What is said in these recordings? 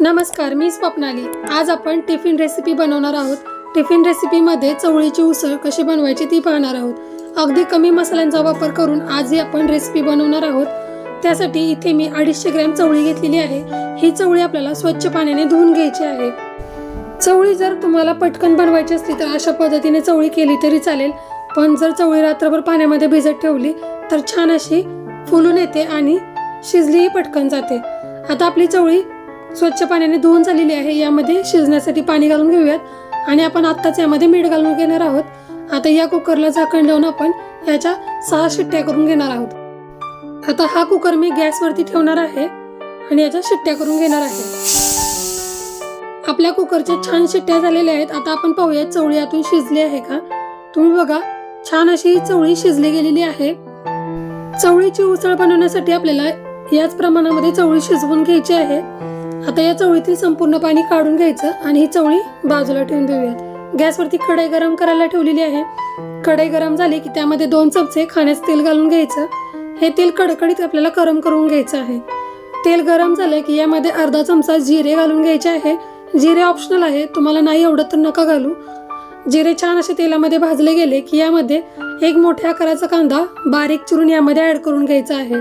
नमस्कार मी स्वप्नाली. आज आपण टिफिन रेसिपी बनवणार आहोत. टिफिन रेसिपीमध्ये चवळीची उसळ कशी बनवायची ती पाहणार आहोत. अगदी कमी मसाल्यांचा वापर करून आज ही आपण रेसिपी बनवणार आहोत. त्यासाठी इथे मी अडीचशे ग्रॅम चवळी घेतलेली आहे. ही चवळी आपल्याला स्वच्छ पाण्याने धुवून घ्यायची आहे. चवळी जर तुम्हाला पटकन बनवायची असली तर अशा पद्धतीने चवळी केली तरी चालेल. पण जर चवळी रात्रभर पाण्यामध्ये भिजत ठेवली तर छान अशी फुलून येते आणि शिजलीही पटकन जाते. आता आपली चवळी स्वच्छ पाण्याने धुवून झालेली आहे. यामध्ये शिजण्यासाठी पाणी घालून घेऊयात. आणि आपण आत्ताच यामध्ये मीठ घालून घेणार आहोत. आता या कुकरला झाकण लावून आपण याच्या सहा शिट्ट्या करून घेणार आहोत. आता हा कुकर मी गॅसवरती ठेवणार आहे आणि याच्या शिट्ट्या करून घेणार आहे. आपल्या कुकरच्या छान शिट्ट्या झालेल्या आहेत. आता आपण पाहूया चवळी यातून शिजली आहे का? तुम्ही बघा छान अशी ही चवळी शिजली गेलेली आहे. चवळीची उसळ बनवण्यासाठी आपल्याला याच प्रमाणामध्ये चवळी शिजवून घ्यायची आहे. आता या चवळीतील संपूर्ण पाणी काढून घ्यायचं आणि ही चवळी बाजूला ठेवून देऊयात. गॅसवरती कढई गरम करायला ठेवलेली आहे. कढई गरम झाली की त्यामध्ये दोन चमचे खाण्याचं तेल घालून घ्यायचं. हे तेल कडकडीत आपल्याला गरम करून घ्यायचं आहे. तेल गरम झालं की यामध्ये अर्धा चमचा जिरे घालून घ्यायचे आहे. जिरे ऑप्शनल आहे तुम्हाला नाही आवडत तर नका घालू. जिरे छान असे तेलामध्ये भाजले गेले की यामध्ये एक मोठ्या आकाराचा कांदा बारीक चिरून यामध्ये ॲड करून घ्यायचा आहे.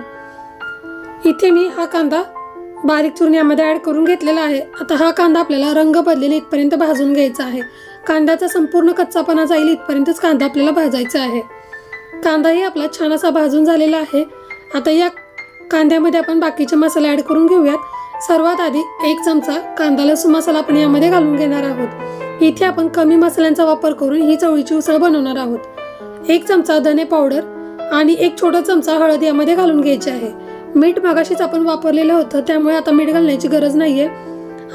इथे मी हा कांदा बारीक चुरण्यामध्ये यामध्ये ऍड करून घेतलेला आहे. आता हा कांदा आपल्याला रंग बदलेल इथपर्यंत भाजून घ्यायचा आहे. कांद्याचा संपूर्ण कच्चापणा जाईल इथपर्यंतच कांदा आपल्याला भाजायचा आहे. कांदाही आपला छान असा भाजून झालेला आहे. आता या कांद्यामध्ये आपण बाकीचे मसाले ऍड करून घेऊयात. सर्वात आधी एक चमचा कांदा लसूण मसाला आपण यामध्ये घालून घेणार आहोत. इथे आपण कमी मसाल्यांचा वापर करून ही चवळीची उसळ बनवणार आहोत. एक चमचा धने पावडर आणि एक छोटा चमचा हळद यामध्ये घालून घ्यायची आहे. मीठ मागाशीच आपण वापरलेलं होतं त्यामुळे आता मीठ घालण्याची गरज नाही आहे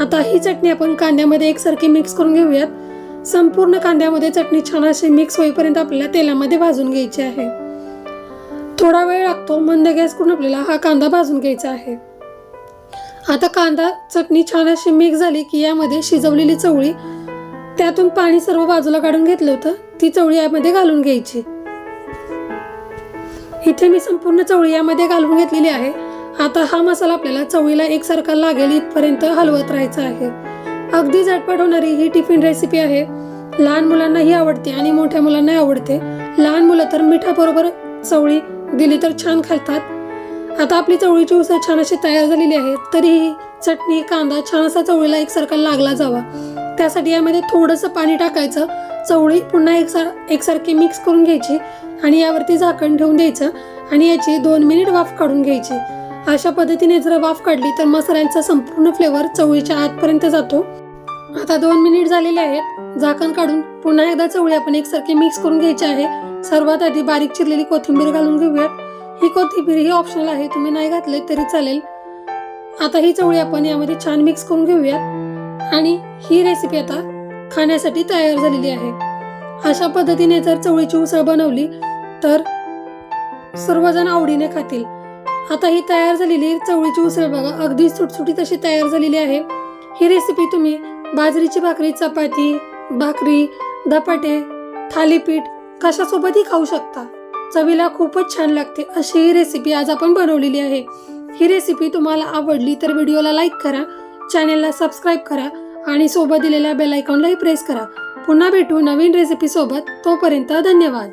आता ही चटणी आपण कांद्यामध्ये एकसारखी मिक्स करून घेऊयात. संपूर्ण कांद्यामध्ये चटणी छान अशी मिक्स होईपर्यंत आपल्याला तेलामध्ये भाजून घ्यायची आहे. थोडा वेळ लागतो मंद गॅस करून आपल्याला हा कांदा भाजून घ्यायचा आहे. आता कांदा चटणी छान अशी मिक्स झाली की यामध्ये शिजवलेली चवळी त्यातून पाणी सर्व बाजूला काढून घेतलं होतं ती चवळी यामध्ये घालून घ्यायची. इथे मी संपूर्ण चवळी यामध्ये घालून घेतलेली आहे. आता हा मसाला आपल्याला चवळीला एकसारखा लागेल इथपर्यंत हलवत राहायचा आहे. अगदी झटपट होणारी ही टिफिन रेसिपी आहे. लहान मुलांनाही आवडते आणि मोठ्या मुलांनाही आवडते. लहान मुलं तर मिठाबरोबर चवळी दिली तर छान खातात. आता आपली चवळीची उसळ छान अशी तयार झालेली आहे तरीही चटणी कांदा छान असा चवळीला एकसारखा लागला जावा. त्यासाठी यामध्ये थोडंसं पाणी टाकायचं चवळी पुन्हा एकसार एकसारखी मिक्स करून घ्यायची आणि यावरती झाकण ठेवून द्यायचं आणि याची दोन मिनिट वाफ काढून घ्यायची. अशा पद्धतीने जर वाफ काढली तर मसाल्यांचा संपूर्ण फ्लेवर चवळीच्या आतपर्यंत जातो. आता दोन मिनिट झालेले आहेत. झाकण काढून पुन्हा एकदा चवळी आपण एकसारखी मिक्स करून घ्यायची आहे. सर्वात आधी बारीक चिरलेली कोथिंबीर घालून घेऊयात ही कोथिंबीर ही ऑप्शनल आहे. तुम्ही नाही घातले तरी चालेल. आता ही चवळी आपण यामध्ये छान मिक्स करून घेऊयात. आणि ही रेसिपी आता खाण्यासाठी तयार झालेली आहे. अशा पद्धतीने जर चवळीची उसळ बनवली तर सर्वजण आवडीने खातील. आता ही तयार झालेली चवळीची उसळ बघा अगदी सुटसुटीत अशी तयार झालेली आहे. ही रेसिपी तुम्ही बाजरीची भाकरी चपाती भाकरी धपाटे थालीपीठ कशासोबतही खाऊ शकता. चवीला खूपच छान लागते अशी ही रेसिपी आज आपण बनवलेली आहे. ही रेसिपी तुम्हाला आवडली तर व्हिडिओला लाईक करा चॅनेलला सबस्क्राईब करा आणि सोबत दिलेल्या बेल आयकॉनलाही प्रेस करा. पुन्हा भेटू नवीन रेसिपी सोबत. तोपर्यंत धन्यवाद.